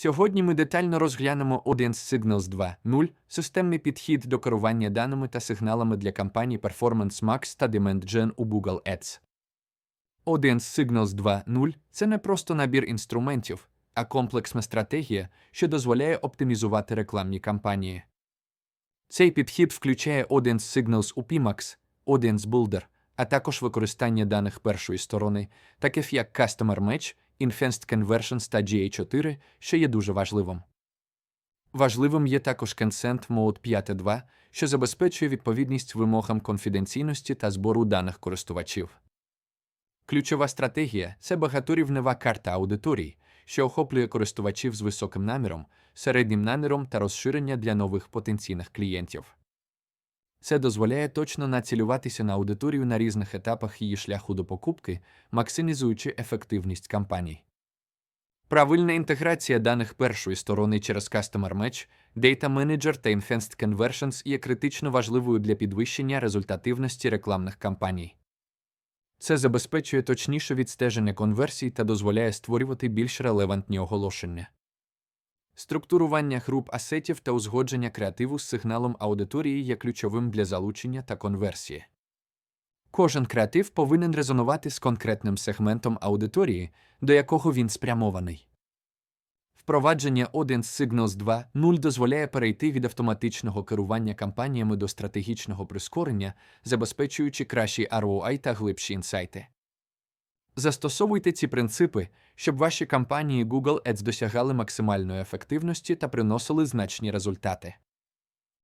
Сьогодні ми детально розглянемо Audience Signals 2.0 – системний підхід до керування даними та сигналами для кампаній Performance Max та Demand Gen у Google Ads. Audience Signals 2.0 – це не просто набір інструментів, а комплексна стратегія, що дозволяє оптимізувати рекламні кампанії. Цей підхід включає Audience Signals у PMAX, Audience Builder, а також використання даних першої сторони, таких як Customer Match, Enhanced Conversions та GA4, що є дуже важливим. Важливим є також Consent Mode 5.2, що забезпечує відповідність вимогам конфіденційності та збору даних користувачів. Ключова стратегія це багаторівнева карта аудиторій, що охоплює користувачів з високим наміром, середнім наміром та розширення для нових потенційних клієнтів. Це дозволяє точно націлюватися на аудиторію на різних етапах її шляху до покупки, максимізуючи ефективність кампаній. Правильна інтеграція даних першої сторони через Customer Match, Data Manager та Enhanced Conversions є критично важливою для підвищення результативності рекламних кампаній. Це забезпечує точніше відстеження конверсій та дозволяє створювати більш релевантні оголошення. Структурування груп асетів та узгодження креативу з сигналом аудиторії є ключовим для залучення та конверсії. Кожен креатив повинен резонувати з конкретним сегментом аудиторії, до якого він спрямований. Впровадження Audience Signals 2.0 дозволяє перейти від автоматичного керування кампаніями до стратегічного прискорення, забезпечуючи кращий ROI та глибші інсайти. Застосовуйте ці принципи, щоб ваші кампанії Google Ads досягали максимальної ефективності та приносили значні результати.